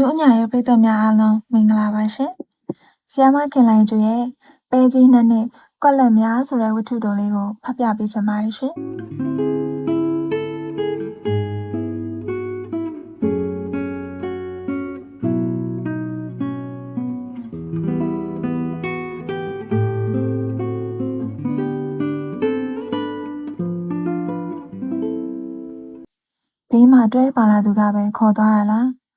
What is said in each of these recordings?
ဒုအညာရဲ့ပရိသတ်များအားလုံးမင်္ဂလာပါရှင်။ဆီယမခင်လိုင်ကျူရဲ့ပဲကြီးနှစ်နှစ်ကွက်လက်များဆိုတဲ့ဝတ္ထုတော်လေးကိုဖတ်ပြပေးချင်ပါတယ်ရှင်။ဘေးမှာတွဲပါလာသူကပဲခေါ်သွားတာလား။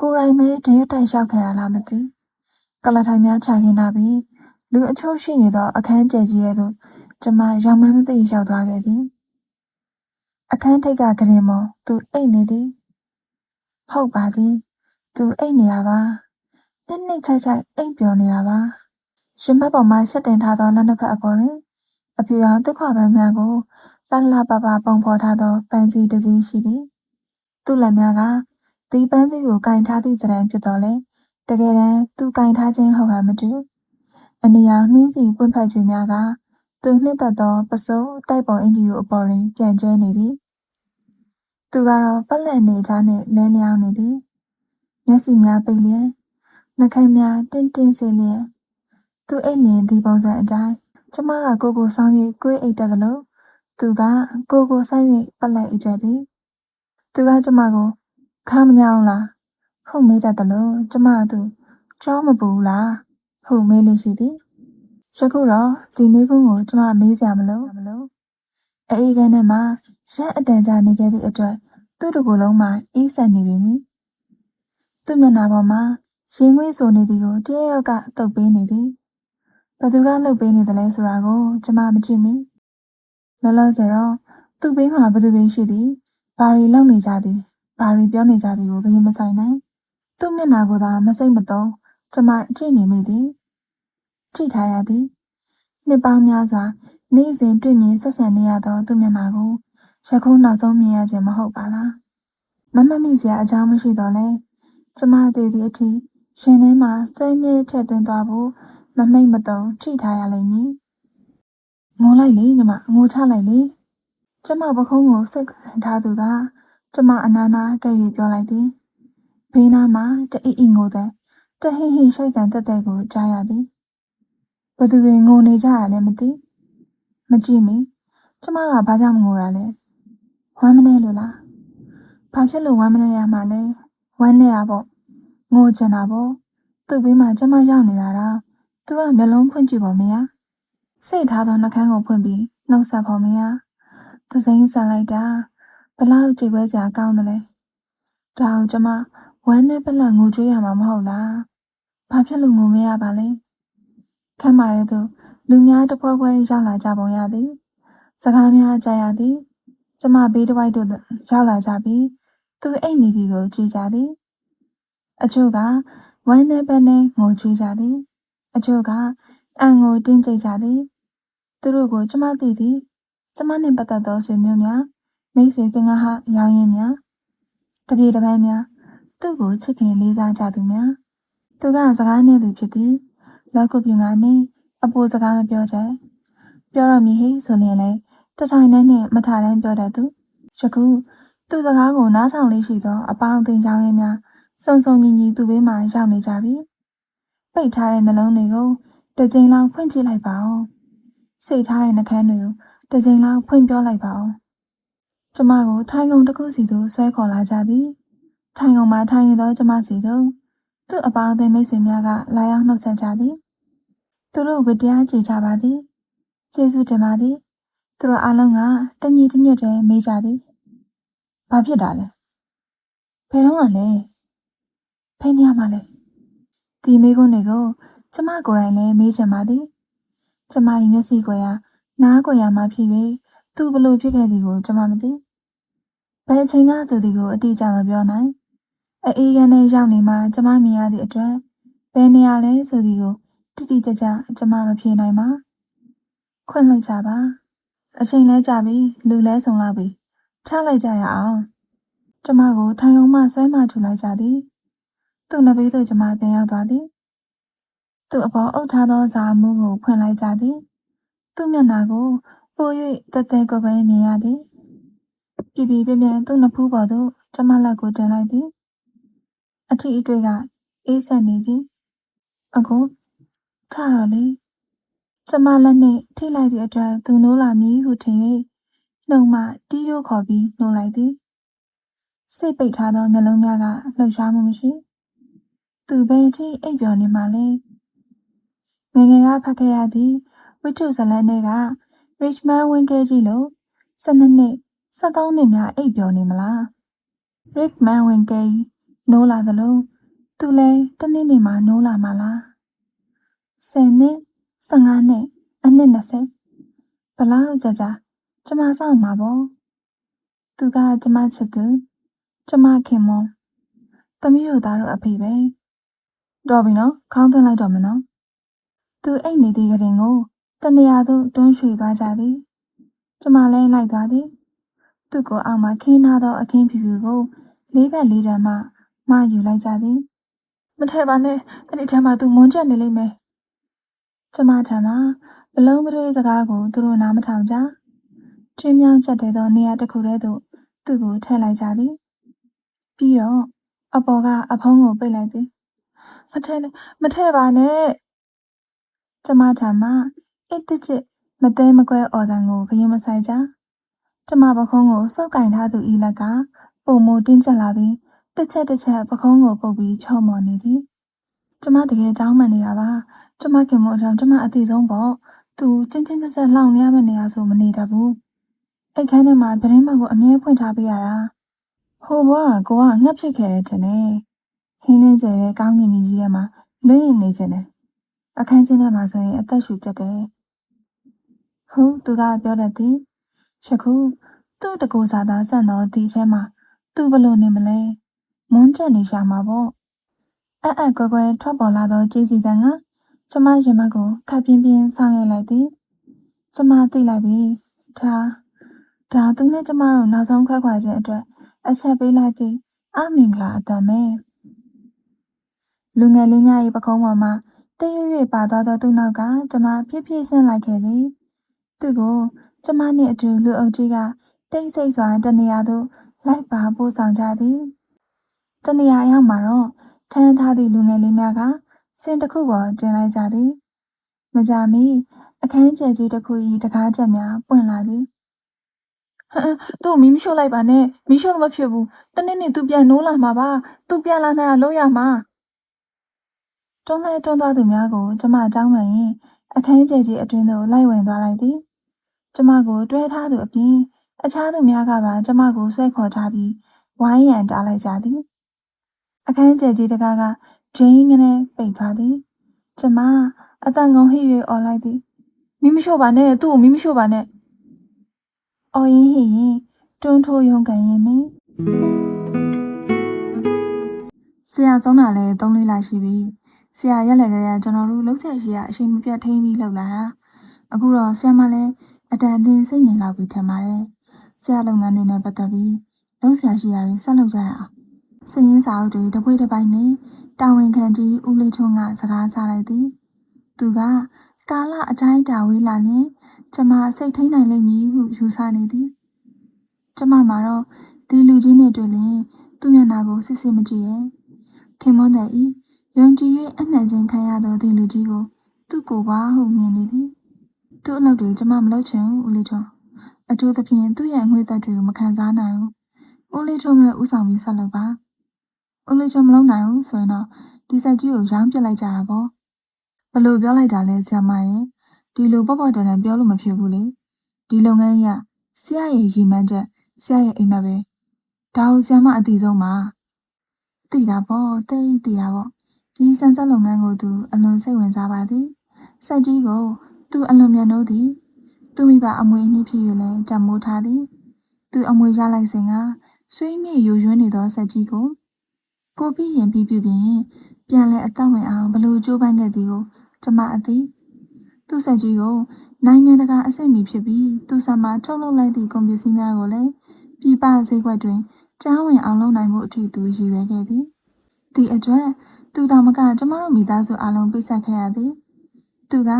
ကိုယ်တိုင်ပဲတရွတ်တိုက်လျှောက်ခဲ့တာလားမသိ။ကလထိုင်များခြာခင်းထားပြီးလူအချို့ရှိနေသောအခန်းကျယ်ကြီးရဲ့သို့ကျမရောက်မှန်းမသိရောက်သွားခဲ့သည်။အခန်းထိပ်ကကရင်မော်သူအိတ်နေသည်။ဟုတ်ပါသည်။သူအိတ်နေတာပါ။နှစ်နှစ်ချိုက်ချိုက်အိတ်ပျော်နေတာပါ။ရှင်ဘက်ပေါ်မှာရှက်တင်ထားသောလက်နှစ်ဖက်အပေါ်တွင်အဖြူရောင်တစ်ခွပန်းများကိုလှလှပပပုံဖော်ထားသောပန်းကြီးတစ်စီးရှိသည်။သူ့လက်များက ဒီပန်းကြီးကိုကင်ထားသည့်သဏ္ဍာန်ဖြစ်တော်လဲတကယ်တမ်းသူကင်ထားခြင်းဟုတ်ဟန်မတူ။အနီရောင်နှင်းစီပွင့်ဖက်ကျွေများကသူနှစ်သက်သောပစိုးတိုက်ပေါ်အင်ဂျီတို့အပေါ်တွင်ပြန့်ကျဲနေသည်။သူကတော့ပက်လက်နေသားနှင့်လဲလျောင်းနေသည်။မျက်စိများပိတ်လျက်နှာခမ်းများတင်းတင်းစေလျက်သူအိတ်လျင်ဒီပုံစံအတိုင်းကျမကကိုကိုဆောင်၍ကိုယ်အိတ်တက်သလိုသူကကိုကိုဆိုင်၍ပက်လက်အိတ်ချက်သည်သူကကျမကို ခါမညောင်းလားဟုတ်မေးတတ်သလိုကျမကသူကြောမပူလားဟုတ်မေးလေးရှိသည်ယခုတော့ဒီမေးခွန်းကိုကျမမေးစရာမလိုမလိုအေးကန်းထဲမှာရက်အတန်ကြာနေခဲ့သည့်အတွက်သူ့တကူလုံးမှာအေးဆက်နေပြီမြသူ့မျက်နှာပေါ်မှာရင်ငွေ့ဆိုနေသည်ကိုတရရောက်ကတုပ်ပေးနေသည်ဘသူကလှုပ်ပေးနေတယ်လဲဆိုတာကိုကျမမကြည့်မိလောလောဆယ်တော့သူ့ဘေးမှာဘသူပဲရှိသည်ဘာတွေလုပ်နေကြသည် ဘာတွေပြောနေကြသည်ကိုဘယ်မဆိုင်နိုင်သူ့မျက်နှာကိုသာမစိတ်မသုံးကျမကြည့်နေမိသည်ကြည့်ထားရသည်နှစ်ပေါင်းများစွာနေ့စဉ်တွေ့မြင်ဆက်ဆံနေရသောသူ့မျက်နှာကိုရခုနောက်ဆုံးမြင်ရခြင်းမဟုတ်ပါလားမမမိစရာအကြောင်းမရှိတော့လဲကျမတည်သည့်အထိရှင်ထဲမှာစွဲမြဲထည့်သွင်းသွားဖို့မမိတ်မတုံကြည့်ထားရလိမ့်မည်ငိုလိုက်လေညီမငိုချလိုက်လေကျမပခုံးကိုစိတ်ခံထားသူက ကျမအနာနာကဲ့၍ပြောလိုက်သည်ဘေးနားမှာတအိအိငိုတဲ့တဟိဟိရှိုက်တန်တက်တဲ့ကိုကြားရသည်ဘသူတွေငိုနေကြရလဲမသိမကြည့်မီကျမကဘာကြောင့်မငိုတာလဲဝမ်းမနေလို့လားဘာဖြစ်လို့ဝမ်းမနေရမှာလဲဝမ်းနေတာပေါ့ငိုချင်တာပေါ့သူ့ဘေးမှာကျမရောက်နေတာတော့သူကမျက်လုံးဖွင့်ကြည့်ပေါ်မရစိတ်ထားသောနှကန်းကိုဖွင့်ပြီးနှုတ်ဆက်ပေါ်မရသစိမ်းဆန်လိုက်တာ ဘလောက်ကြည်ပွဲစရာကောင်းတယ်လဲဒါအောင်ကျမဝမ်းနဲ့ပလက်ငိုကြွေးရမှာမဟုတ်လားဘာဖြစ်လို့ငိုမရပါလဲခမ်းမာတဲ့သူလူများတပွဲပွဲရောက်လာကြပုံရသည်စကားများကြားရသည်ကျမဘေးတစ်ဝိုက်တို့ရောက်လာကြပြီးသူအိတ်နေသည်ကိုကြည့်ကြသည်အချို့ကဝမ်းနဲ့ပက်နဲ့ငိုကြွေးကြသည်အချို့ကအံကိုတင်းကျိတ်ကြသည်သူတို့ကိုကျမသိသည်ကျမနှင့်ပတ်သက်သောဆွေမျိုးများ မိတ်ဆွေသင်္ဃဟရောင်းရင်များတပြေတပန်းများသူ့ကိုချစ်ခင်လေးစားကြသူများသူကစကားနဲ့သူဖြစ်သည်လောက်ကုပြူငါနှင့်အပိုးစကားမပြောချင်ပြောရမည်ဟိဆိုရင်လည်းတထိုင်နဲ့နဲ့မထတိုင်းပြောတတ်သူယခုသူ့စကားကိုနားထောင်လေးရှိသောအပေါင်းအသင်းရောင်းရင်များစုံစုံညီညီသူ့ဘေးမှာရောက်နေကြပြီပိတ်ထားတဲ့နှလုံးတွေကိုတစ်ကြိမ်လောက်ဖွင့်ကြည့်လိုက်ပါဦးစိတ်ထားတဲ့နှကန်းတွေကိုတစ်ကြိမ်လောက်ဖွင့်ပြောလိုက်ပါဦး ကျမကိုထိုင်ကုန်တစ်ခုစီသို့ဆွဲခေါ်လာကြသည်ထိုင်ကုန်မှာထိုင်နေသောကျမစီသို့သူ့အပေါင်းအသင်းမိတ်ဆွေများကလာရောက်နှုတ်ဆက်ကြသည်သူတို့ဝတရားကြည်ကြပါသည်ကျေးဇူးတင်ပါသည်သူတို့အားလုံးကတညီတညွတ်တည်းမေးကြသည်ဘာဖြစ်တာလဲဘယ်တော့မှလဲဖဲနေရမှာလဲဒီမေးခွန်းတွေကိုကျမကိုယ်တိုင်လည်းမေးချင်ပါသည်ကျမ၏မျက်စိကွယ်ရာနားကွယ်ရာမှဖြစ်၍သူဘလို့ဖြစ်ခဲ့သည်ကိုကျမမသိ ဘယ်အချိန်ကဆိုသည်ကိုအတိအကျမပြောနိုင်အေးကန်းနဲ့ရောက်နေမှကျမမြင်ရသည့်အတွက်ဘယ်နေရာလဲဆိုသည်ကိုတိတိကျကျကျမမဖြေနိုင်ပါခွင့်လွှတ်ကြပါအချိန်လဲကြပြီလူလဲဆုံလာပြီထားလိုက်ကြရအောင်ကျမကိုထိုင်အောင်မှဆွဲမှထူလိုက်ကြသည်သူ့နဘေးသို့ကျမပြန်ရောက်သွားသည်သူ့အပေါ်အုပ်ထားသောဇာမှုကိုဖွင့်လိုက်ကြသည်သူ့မျက်နှာကိုပို၍တက်တဲကွယ်ကွယ်မြင်ရသည် ပြပြပြပြသူ့နဖူးပေါ်သို့ကျမလက်ကိုတင်လိုက်သည်အထီအတွေ့ကအေးဆက်နေသည်အကိုထတော့လေကျမလက်နှင့်ထိလိုက်သည့်အတွက်သူနိုးလာမည်ဟုထင်၍နှုံမှတီးတို့ခေါ်ပြီးနှိုးလိုက်သည်စိတ်ပိတ်ထားသောမျက်လုံးများကလှုပ်ရှားမှုမရှိသူဘယ်အထိအိပ်ပျော်နေမှလဲငယ်ငယ်ကဖတ်ခဲ့ရသည့်ဝိထုဇလန်တွေက Richmond ဝင်ခဲ့ကြည့်လို့12နှစ် 13နှစ်များအိပ်ပျော်နေမလား Rickman ဝင်ခဲ့နိုးလာသလိုသူလည်းတနေ့နေ့မှနိုးလာမှလား10နှစ်15နှစ်အနှစ်20ဘလောက်ကြာကြာကျမစောင့်မှာပေါ့သူကကျမချစ်သူကျမခင်မွန်သမီးတို့သားတို့အဖေပဲတော်ပြီနော်ခေါင်းသွင်းလိုက်တော့မနော်သူအိတ်နေသည့်ကရင်ကိုတနေရာသို့တွန်းရွှေ့သွားကြသည်ကျမလည်းလိုက်သွားသည် သူ့ကိုအောက်မှခင်းထားသော အခင်းဖြူဖြူကိုလေးဘက်လေးတန်းမှမယူလိုက်ကြသည်မထဲပါနဲ့အဲ့ဒီထဲမှာသူမွန်းကျက်နေလိမ့်မယ်ကျမထံမှာဘလုံးမတွေးစကားကိုသူတို့နားမထောင်ကြချင်းမြောင်းချက်တဲ့သောနေရာတစ်ခုတည်းသို့သူ့ကိုထည့်လိုက်ကြသည်ပြီးတော့အပေါ်ကအဖုံးကိုပိတ်လိုက်သည်မထဲနဲ့မထဲပါနဲ့ကျမထံမှာအစ်တစ်ချစ်မသေးမကွဲအော်တန်ကိုခရင်မဆိုင်ကြ ကျမပခုံးကိုစုပ်ကင်ထားသူဤလက်ကပုံမတင်းကျပ်လာပြီးတစ်ချက်တစ်ချက်ပခုံးကိုပုတ်ပြီးချော့မော်နေသည်ကျမတကယ်တောင်းပန်နေတာပါကျမခင်မို့အကြောင်းကျမအတိဆုံးပေါ့သူချင်းချင်းဆက်ဆက်လှောင်နေရမယ့်နေရာဆိုမနေတတ်ဘူးအိတ်ခမ်းထဲမှာသတင်းမှတ်ကိုအမြဲဖွင့်ထားပေးရတာဟိုဘွားကကိုကငှက်ဖြစ်ခဲ့တဲ့တဲ့နဲ့ဟင်းလင်းကျဲတဲ့ကောင်းကင်မြကြီးထဲမှာလွင့်နေခြင်းနဲ့အခန်းချင်းထဲမှာဆိုရင်အသက်ရှူကျက်တယ်ဟုတ်သူကပြောတတ်သည် ယခုသူ့တကူစားသားဆန့်သောဒီထဲမှာသူဘလို့နေမလဲမွန်းချက်နေရှာမှာပေါ့အအကွယ်ကွယ်ထွက်ပေါ်လာသောကြေးစီတန်ကကျမရင်မကိုခပ်ပြင်းပြင်းဆောင်းရိုက်လိုက်သည်ကျမသိလိုက်ပြီဒါဒါသူနဲ့ကျမတို့နောက်ဆုံးခွဲခွာခြင်းအတွက်အချက်ပေးလိုက်သည့်အမင်္ဂလာအတန်ပဲလူငယ်လေးများ၏ပခုံးပေါ်မှာတရွရွပါသွားသောသူ့နောက်ကကျမဖြည်းဖြည်းချင်းလိုက်ခဲ့သည်သူ့ကို ကျမနှင့်အတူလူအုပ်ကြီးကတိတ်ဆိတ်စွာတနေရာသို့လိုက်ပါပို့ဆောင်ကြသည်တနေရာရောက်မှာတော့ထမ်းထားသည့်လူငယ်လေးများကစင်တစ်ခုပေါ်တင်လိုက်ကြသည်မကြမီအခန်းကျယ်ကြီးတစ်ခု၏တကားချက်များပွင့်လာသည်ဟမ်သူ့မီးမရှို့လိုက်ပါနဲ့မီးရှို့လို့မဖြစ်ဘူးတနေ့နေ့သူပြန်နိုးလာမှာပါသူပြန်လာနိုင်အောင်လုပ်ရမှာတွန်းလှဲတွန်းသွားသူများကိုကျမတောင်းပန်ရင်အခန်းကျယ်ကြီးအတွင်းသို့လိုက်ဝင်သွားလိုက်သည် ကျမကိုတွဲထားသူအပြင်အခြားသူများကပါကျမကိုဆွဲခေါ်ထားပြီးဝိုင်းရန်တားလိုက်ကြသည်အခန်းကျယ်ကြီးတကားကဂျိန်းငနဲ့ပိတ်သွားသည်ကျမအတန်ကုန်ဟိ၍អော်လိုက်သည်မိမရှို့ပါနဲ့သူ့ကိုမိမရှို့ပါနဲ့အော်ရင်ဟိရင်တွန်းထိုးရုံကန်ရင်နေဆရာဆုံးတာလဲ၃လေးလိုက်ရှိပြီဆရာရက်လည်းကလေးကကျွန်တော်တို့လှုပ်ဆက်ရှိရအချိန်မပြတ်ထိန်းပြီးလှုပ်လာတာအခုတော့ဆရာမလည်း အတန်အသင်းစိတ်ငြိမ်လောက်ပြီးထင်ပါတယ်ဆရာလုပ်ငန်းတွေနဲ့ပတ်သက်ပြီးလုံးဆရာရှိရာတွေဆက်လုပ်ကြရအောင်စည်ရင်းစာအုပ်တွေတပွေးတစ်ပိုင်းနဲ့တာဝန်ခံကြီးဦးလေးထွန်းကစကားစားလိုက်သည်သူကကာလအတိုင်းတာဝေးလာရင်ကျမစိတ်ထိန်နိုင်လိမ့်မည်ဟုယူဆနေသည်ကျမမှာတော့ဒီလူကြီးနဲ့တွေ့ရင်သူ့မျက်နှာကိုစစ်စစ်မကြည့်ရဲ့ခင်မွန်းတဲ့ဤယုံကြည်၍အနှံ့ခြင်းခံရသောဒီလူကြီးကိုသူ့ကိုယ်ပါဟုမြင်နေသည် သူ့အလုပ်တွေကျမမလုပ်ချင်ဘူးဦးလေးထွန်းအထူးသဖြင့်သူ့ရဲ့ငွေသက်တွေကိုမခံစားနိုင်ဘူးဦးလေးထွန်းမဲ့ဥဆောင်ပြီးဆက်လုပ်ပါဦးလေးထွန်းမလုပ်နိုင်ဘူးဆိုရင်တော့ဒီဆက်ကြီးကိုရောင်းပစ်လိုက်ကြတာပေါ့ဘလို့ပြောလိုက်တာလဲဆရာမရဲ့ဒီလိုပေါ့ပေါ့တန်တန်ပြောလို့မဖြစ်ဘူးလေဒီလုပ်ငန်းရဆရာရဲ့ရည်မှန်းချက်ဆရာရဲ့အိမ်မက်ပဲဒါကိုဆရာမအတိဆုံးပါသိတာပေါ့တိတ်သိတာပေါ့ဒီစံဆက်လုပ်ငန်းကိုသူအလွန်စိတ်ဝင်စားပါသည်စက်ကြီးကို သူအလွန်မြန်လို့သည်သူမိဘအမွေအနှစ်ဖြစ်၍လည်းတံမိုးထားသည်သူအမွေရလိုက်စဉ်ကဆွေးမြေ့ယူရွန်းနေသောစက်ကြီးကိုကိုပြီးရင်ပြီးပြုပြင်ပြန်လဲအသက်ဝင်အောင်ဘလို့ကြိုးပမ်းခဲ့သည်ကိုကျမအသိသူ့ဆက်ကြီးကိုနိုင်ငံတကာအဆင့်မီဖြစ်ပြီးသူ့ဆံမှာထုတ်လုပ်လိုက်သည့်ကုန်ပစ္စည်းများကိုလည်းပြည်ပဈေးကွက်တွင်ကြားဝင်အောင်လုပ်နိုင်မှုအထိသူရည်ရွယ်ခဲ့သည်။ဒီအတွက်သူတော်မကကျမတို့မိသားစုအလုံးပိတ်ဆက်ခဲ့ရသည်။သူက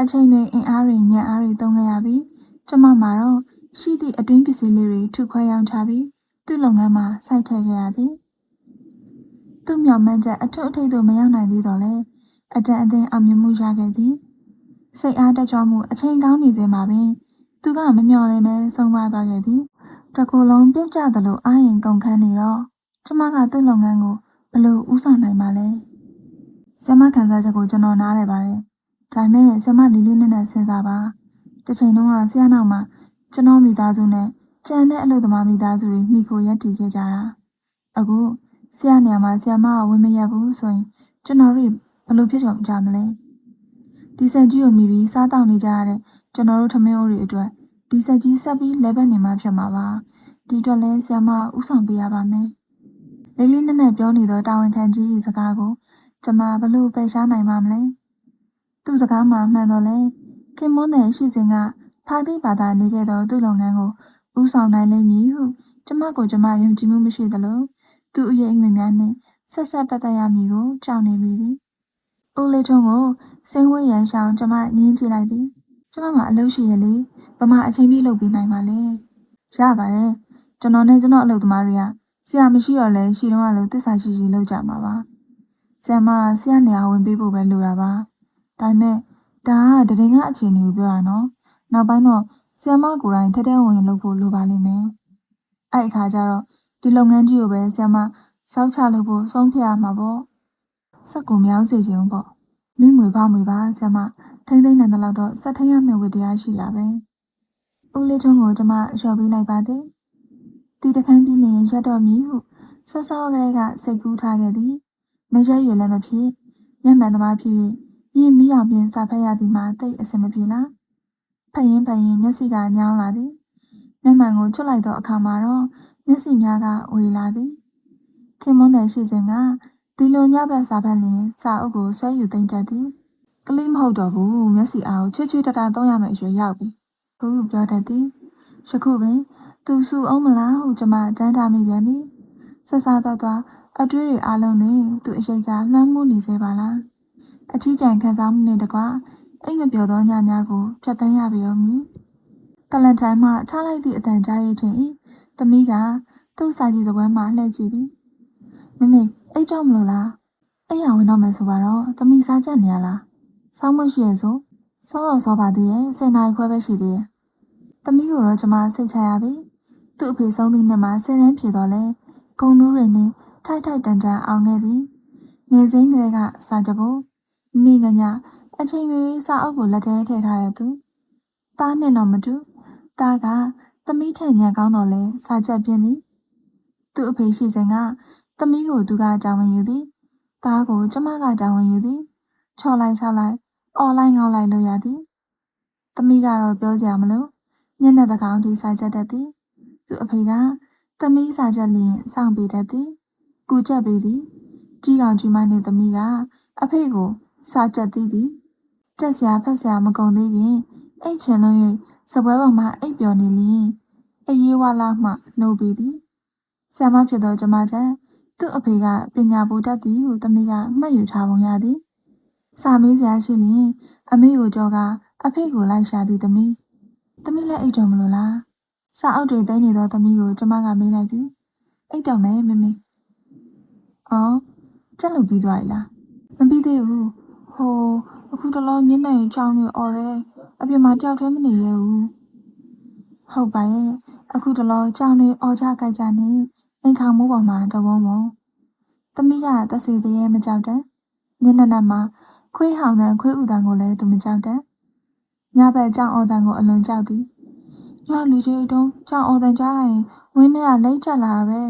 အချိန်တွင်အင်အားတွေညံအားတွေသုံးခဲ့ရပြီးကျမမှာတော့ရှိသည့်အတွင်းပစ္စည်းလေးတွေထုခွဲရောင်းချပြီးသူ့လုပ်ငန်းမှာစိုက်ထည့်ခဲ့ရသည်။သူ့မျှော်မှန်းချက်အထွတ်အထိပ်သို့မရောက်နိုင်သေးတော့လေအတန်အသင်းအောင်မြင်မှုရခဲ့သည်စိတ်အားတက်ကြွမှုအချိန်ကောင်းနေစဉ်မှာပင်သူကမမျှော်လင့်ပဲဆုံးသွားသွားခဲ့သည်တစ်ခုလုံးပြုတ်ကျသလိုအားရင်ကုန်ခန်းနေတော့ကျမကသူ့လုပ်ငန်းကိုဘယ်လို့ဦးဆောင်နိုင်မှာလဲဆ iam ခံစားချက်ကိုကျွန်တော်နားလည်ပါတယ် ဒါပေမဲ့ဆ iam လီလေးနဲ့နဲ့စဉ်းစားပါတစ်ချိန်လုံးကဆရာနောက်မှာကျွန်တော်မိသားစုနဲ့ကြံတဲ့အလုပ်သမားမိသားစုတွေမိခိုရက်တည်ခဲ့ကြတာအခုဆရာနေရာမှာဆ iam ကဝင်မရဘူးဆိုရင်ကျွန်တော်တို့ဘယ်လိုဖြစ်ကြကြမလဲဒီဆက်ကြီးကိုမိပြီးစားတောက်နေကြရတဲ့ကျွန်တော်တို့ထမင်းအိုးတွေအတွက်ဒီဆက်ကြီးဆက်ပြီးလဲပတ်နေမှဖြစ်မှာပါဒီအတွက်လဲဆ iam ဥဆောင်ပေးရပါမယ်လေးလေးနက်နက်ပြောနေသောတာဝန်ခံကြီး၏စကားကိုကျမဘလို့ပယ်ရှားနိုင်မှာမလဲ သူ့စကားမှာမှန်တော့လဲခင်မွန်းတဲ့ရှိစဉ်ကဖာသီးဘာသာနေခဲ့သောသူ့လုပ်ငန်းကိုဥဆောင်နိုင်လိမ့်မည်ဟုကျမကိုကျမယုံကြည်မှုမရှိသလိုသူ့အရေးအငွေများနှင့်ဆက်ဆက်ပတ်သက်ရမည်ကိုကြောက်နေမိသည်။ဦးလေးထုံးကိုစိန်ဝဲရန်ရှောင်းကျမညင်းကြည့်လိုက်သည်။ကျမမှာအလုပ်ရှိရလေဗမာအချင်းပြေးလုပ်ပေးနိုင်ပါလေ။ရပါတယ်။ကျွန်တော်နဲ့ကျွန်တော်အလုပ်သမားတွေကဆရာမရှိတော့လဲရှိတော့လို့တစ္ဆာရှိရှိလုပ်ကြမှာပါ။ဆရာမဆရာနေရာဝင်ပေးဖို့ပဲလိုတာပါ။ ဒါပေမဲ့ဒါကတရင်ကအခြေအနေကိုပြောတာနော်။နောက်ပိုင်းတော့ဆရာမကိုယ်တိုင်ထက်တဲ့ဝင်လုပ်ဖို့လိုပါလိမ့်မယ်။အဲ့အခါကျတော့ဒီလုပ်ငန်းကြီးကိုပဲဆရာမစောက်ချလုပ်ဖို့ဆုံးဖြတ်ရမှာပေါ့။စက်ကိုမြောင်းစေခြင်းပေါ့။မိမွေဖောက်မွေပါဆရာမထိမ့်သိမ့်နိုင်တဲ့လောက်တော့စက်ထင်းရမယ့်ဝတ္တရားရှိတာပဲ။ဦးလေးထုံးကိုကျမလျှော်ပေးလိုက်ပါသည်။တီတခန်းပြီးလျင်ရက်တော့မည်ဟုဆော့ဆော့ကလေးကစိတ်ကူးထားခဲ့သည်။မရက်ရွယ်လည်းမဖြစ်မျက်မှန်သမားဖြစ်၍ မြင်မိအောင်ပြင်စာဖတ်ရသည်မှာတိတ်အဆင်မပြေလား။ဖတ်ရင်ဖတ်ရင်မျက်စိကညောင်းလာသည်။မျက်မှန်ကိုချွတ်လိုက်သောအခါမှာတော့မျက်စိများကဝေလာသည်။ခင်မွန်းတဲ့ရှိစဉ်ကဒီလိုညဘက်စာဖတ်လျင်စာအုပ်ကိုဆွဲယူသိမ့်တတ်သည်။ကလေးမဟုတ်တော့ဘူးမျက်စိအားကိုချွတ်ချွတ်တတသုံးရမယ့်အရွယ်ရောက်ပြီ။ဘူးပြောတတ်သည်။ယခုပင်သူစုအောင်မလားဟုကျွန်မတန်းတာမိပြန်သည်။ဆက်စားတော့တော့အတွေးတွေအလုံးတွင်သူအရှိတ်ကလွှမ်းမိုးနေသေးပါလား။ အထီးကျန်ခံစားမှုနဲ့တကွအိမ်မပြောသောညများကိုဖြတ်တန်းရပေဦးမည်။ကလန်ထိုင်မှထားလိုက်သည့်အတန်ကြား၍ထင်၏။သမီးကသူ့စာကြည့်စပွဲမှလှည့်ကြည့်သည်။မမေအိတ်ကြောက်မလို့လား။အိမ်ရဝင်တော့မယ်ဆိုပါတော့သမီးစားချက်နေရလား။စောင်းမရှိရဲ့ဆိုစောတော့စောပါသေးရဲ့စင်နိုင်ခွဲပဲရှိသေးရဲ့။သမီးကိုတော့ကျွန်မစိတ်ချရပြီ။သူ့အဖေဆုံးသည့်နှစ်မှာဆယ်တန်းဖြေတော့လဲဂုံနူးတွေနဲ့ထိုက်ထိုက်တန်တန်အောင်ခဲ့သည်။ငယ်စဉ်ကလေးကစာကြဖို့ နေညညအချိန်မီစာအုပ်ကိုလက်ထဲထည့်ထားတဲ့သူ။သားနဲ့တော့မတူ။သားကသမီးထက်ညံကောင်းတော့လဲစာချက်ပြင်းသည်။သူ့အဖေရှိစဉ်ကသမီးကိုသူကကြောင်ဝင်ယူသည်။သားကိုကျမကကြောင်ဝင်ယူသည်။ချော်လိုက်ချောက်လိုက်အော်လိုက်ငေါက်လိုက်လို့ရသည်။သမီးကတော့ပြောစရာမလို။ညနေတကောင်ဒီစာချက်တတ်သည်။သူ့အဖေကသမီးစာချက်လျင်စောင့်ပေးတတ်သည်။ကူချက်ပေးသည်။ကြီးကောင်ကြီးမနှင့်သမီးကအဖေကို စာချက်သည်သည်။တက်စရာဖက်စရာမကုန်သေးခင်အိတ်ချင်လုံး၍စပွဲပေါ်မှာအိပ်ပျော်နေလျင်အရေးဝါလာမှနှုတ်ပေးသည်ဆ iam မဖြစ်သောကျမထက်သူ့အဖေကပညာပိုတတ်သည်ဟုသမီးကမှတ်ယူထားပုံရသည်စာမေးစရာရှိလျင်အမေကိုကြောကအဖေကိုလိုက်ရှာသည်သမီးသမီးလည်းအိတ်တော်မလို့လားစာအုပ်တွေသိမ်းနေသောသမီးကိုကျမကမေးလိုက်သည်အိတ်တော်မယ်မမေအော်ချက်လို့ပြီးသွားပြီလားမပြီးသေးဘူး ဟိုအခုတလောညနေချောင်းနေអော်ရဲအပြင်မှာကြောက်ထဲမနေရဘူးဟုတ်ပါရဲ့အခုတလောကြောင်နေអော်ကြကြိုက်ကြနေအိမ်ခေါမိုးပေါ်မှာတဝုံမုံသမီးကတစီသေးရဲ့မကြောက်တဲ့ညနေနက်မှာခွေးဟောင်တဲ့ခွေးဥတန်ကိုလည်းသူမကြောက်တဲ့ညဘက်ကြောင်အော်တန်ကိုအလွန်ကြောက်သည်ညလူကြီးတုံးကြောင်အော်တန်ကြားရင်ဝင်းထဲကလိမ့်ကျလာတာပဲ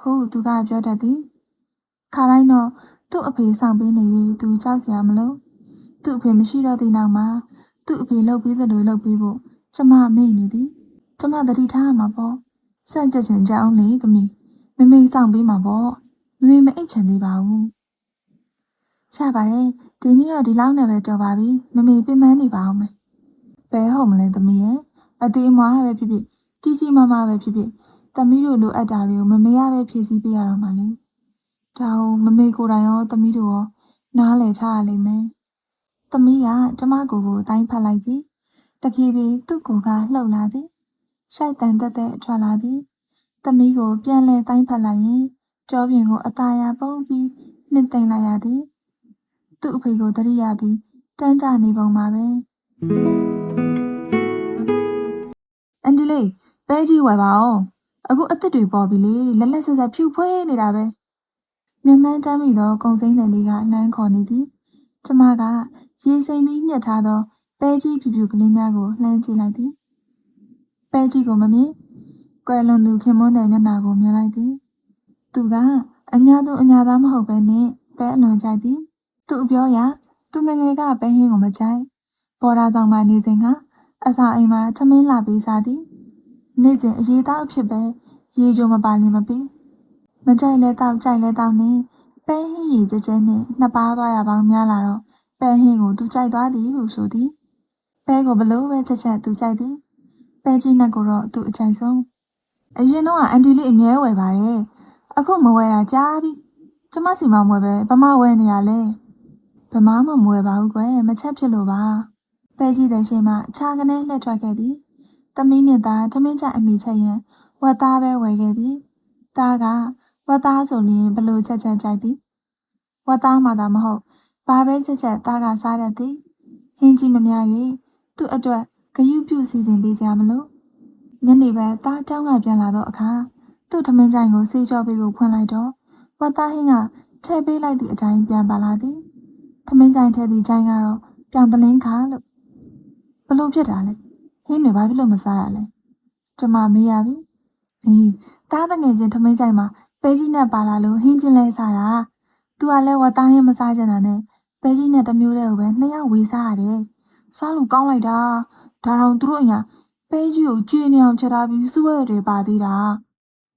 ဟုတ်သူကပြောတတ်သည်ခါတိုင်းတော့ သူ့အဖေဆောင်ပေးနေပြီးသူကြောက်စရာမလိုသူ့အဖေမရှိတော့သည့်နောက်မှာသူ့အဖေလှုပ်ပြီးသလိုလှုပ်ပြီးဖို့ကျမမေ့နေသည်ကျမသတိထားရမှာပေါ့စန့်ကြချင်ကြအောင်လေသမီးမမေဆောင်ပေးမှာပေါ့မမေမအိတ်ချင်သေးပါဘူးရပါတယ်ဒီနေ့တော့ဒီလောက်နဲ့ပဲတော်ပါပြီမမေပြင်းပန်းနေပါအောင်မယ်ဘဲဟုတ်မလဲသမီးရဲ့အသေးမွားပဲဖြစ်ဖြစ်ကြီးကြီးမားမားပဲဖြစ်ဖြစ်သမီးတို့လိုအပ်တာတွေကိုမမေရပဲဖြည့်ဆည်းပေးရတော့မှာလေ ဒါကိုမမေကိုယ်တိုင်ရောသမီးတို့ရောနားလည်ထားရလိမ့်မယ်သမီးကကျမကိုယ်ကိုတိုင်းဖတ်လိုက်သည်တဖြည်းဖြည်းသူ့ကိုယ်ကလှုပ်လာသည်ရှိုက်တန်တက်တက်ထွက်လာသည်သမီးကိုပြန်လဲတိုင်းဖတ်လိုက်ရင်ကြောပြင်ကိုအသားရပုံးပြီးနှစ်သိမ့်လိုက်ရသည်သူ့အဖေကိုတရိယာပြီးတန်းကြနေပုံပါပဲအန်ဂျလီပဲကြီးဝယ်ပါအောင်အခုအစ်စ်တွေပေါ်ပြီလေလက်လက်ဆက်ဆက်ဖြူဖွေးနေတာပဲ မြန်မှန်းတမ်းမိသောကုံစိမ့်တယ်လေးကလှမ်းခေါ်နေသည်ကျမကရေစိမ်ပြီးညှက်ထားသောပဲကြီးဖြူဖြူကလေးများကိုလှမ်းကြည့်လိုက်သည်ပဲကြီးကိုမမြင်ကွယ်လွန်သူခင်မွန်းတဲ့မျက်နှာကိုမြင်လိုက်သည်သူကအညာသူအညာသားမဟုတ်ပဲနဲ့ပဲအလွန်ကြိုက်သည်သူအပြောရသူငယ်ငယ်ကပဲဟင်းကိုမကြိုက်ပေါ်တာကြောင့်မှနေစဉ်ကအစာအိမ်မှာထမင်းလာပေးစားသည်နေ့စဉ်အရေးသားအဖြစ်ပဲရေကြိုမပါလင်မပြီး မကြိုက်လဲတောက်ကြိုက်လဲတောက်နေပဲဟင်းရည်ကြဲကြဲနဲ့နှစ်ပါးသွားရပေါင်းများလာတော့ပဲဟင်းကိုသူကြိုက်သွားသည်ဟုဆိုသည်ပဲကိုဘလို့ပဲချက်ချက်သူကြိုက်သည်ပဲကြီးနဲ့ကိုတော့သူအကြိုက်ဆုံးအရင်တော့အန်တီလေးအမြဲဝယ်ပါတယ်အခုမဝဲတာကြားပြီကျမစီမမွဲပဲဗမာဝဲနေရလဲဗမာမမွဲပါဘူးကွယ်မချက်ဖြစ်လို့ပါပဲကြည့်တဲ့ရှင်မခြာကနေလှည့်ထွက်ခဲ့သည်တမင်းနဲ့သားထမင်းချက်အမိချက်ရင်ဝတ်သားပဲဝယ်ခဲ့သည်သားက ဝတ်သားဆိုရင်ဘလို့ချက်ချက်ကြိုက်သည်ဝတ်သားမှသာမဟုတ်ဘာပဲချက်ချက်သားကစားတတ်သည်ဟင်းကြီးမများ၍သူ့အတွက်ဂယုပြုစီစဉ်ပေးကြမလို့ညနေပဲသားเจ้าကပြန်လာတော့အခါ သူ့ထမင်းကြိုင်ကိုစေးကြောပေးဖို့ဖွင့်လိုက်တော့ဝတ်သားဟင်းကထည့်ပေးလိုက်သည့်အတိုင်းပြန်ပါလာသည်ထမင်းကြိုင်ထဲသည့်ကြိုင်ကတော့ပြောင်တလင်းခါလို့ဘလို့ဖြစ်တာလဲဟင်းတွေဘာဖြစ်လို့မစားရလဲကျမမေးရပြီအေးတားတငယ်ချင်းထမင်းကြိုင်မှာ ပဲကြီးနဲ့ပါလာလို့ဟင်းချင်းလဲစားတာသူကလည်းဝတ်သားဟင်းမစားကြတာနဲ့ပဲကြီးနဲ့တစ်မျိုးတည်းကိုပဲနှစ်ယောက်ဝေးစားရတယ်စားလို့ကောင်းလိုက်တာဒါတော့သူတို့အညာပဲကြီးကိုကျွေးနေအောင်ချက်ထားပြီးစုဝဲတွေပါသေးတာ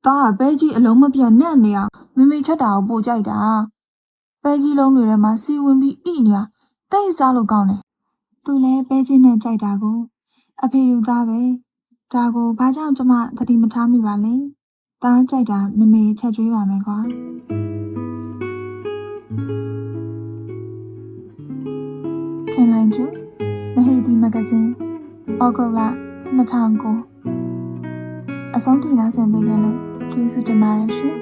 သားကပဲကြီးအလုံးမပြတ်နဲ့နေအောင်မမေချက်တာကိုပို့ကြိုက်တာပဲကြီးလုံးတွေထဲမှာစီဝင်ပြီးဣနေတာတိတ်စားလို့ကောင်းတယ်သူလည်းပဲကြီးနဲ့ကြိုက်တာကိုအဖေလူသားပဲဒါကိုဘာကြောင့်ကျမသတိမထားမိပါလဲ သားကြိုက်တာမမေချက်ကျွေးပါမယ်ကွာခင်လိုက်ကျူမဟေဒီမဂဇင်းဩဂုတ်လ2009အဆုံးထိနာဆင်ပေးကြလို့ကျေးဇူးတင်ပါတယ်ရှင်